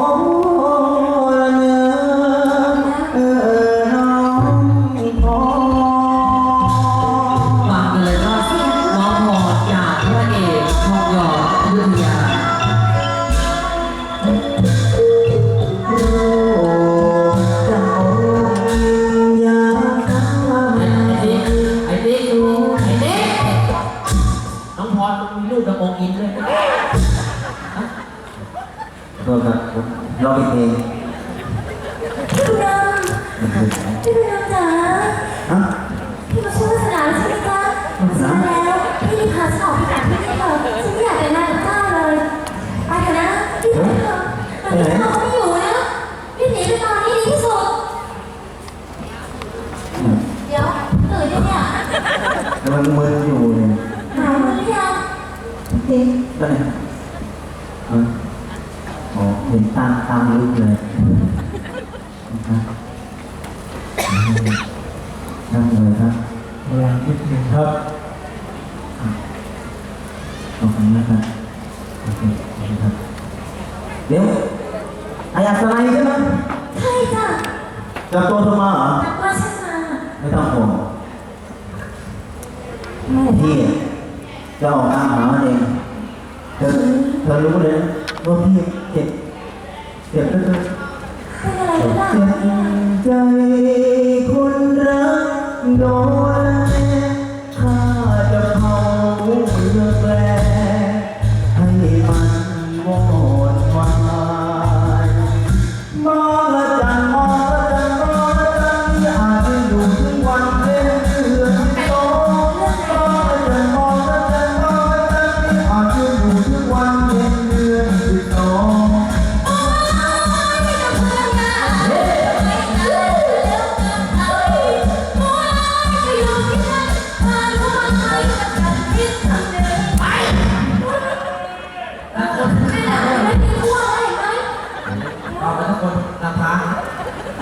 ละเนื้อเออน้องพอฟังเลยว่น้องพอจากพระเอกทองหยอดอยุธยาเจ้าอย่าทไอ้ติ๊กไอ้ติ๊กดูไอ้ติ๊กน้องพรมีรูปตะองค์อินด้วย โทษครับผมร้องเพลงพี่บุญรำพี่บุญรำจ๋าฮะพี่มาช่วยศาสนาใช่ไหมคะใช่แล้วพี่รีบพาฉันออกไปจากที่นี่เถอะฉันไม่อยากแต่งงานกับเจ้าเลยไปเถอะนะพี่ไปเถอะตอนนี้เจ้าเขาไม่อยู่นะพี่หนีไปตอนนี้ดีที่สุดเดี๋ยวตื่นยังเนี่ยมันมึนอยู่เนี่ยหายมือหรือยังจริงก็เลยเอออ๋อ เห็นตามตามรูปเลยนะครับนั่งเลยครับเวลาคิดหนึ่งครับขอบคุณนะครับโอเคขอบคุณครับเดี๋ยวอาอยากสไลด์ใช่ไหมใช่จ้ะจับตัวเธอมาเหรอนักว่าฉันมาไม่ต้องห่วงพี่จะออกตามหามันเองเธอเธอรู้เลยนะว่าพี่เจ็บ เจ็บใจ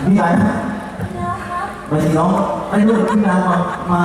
พี่ใหญ่ไม่ใช่น้องไม่รู้พี่นางมา มา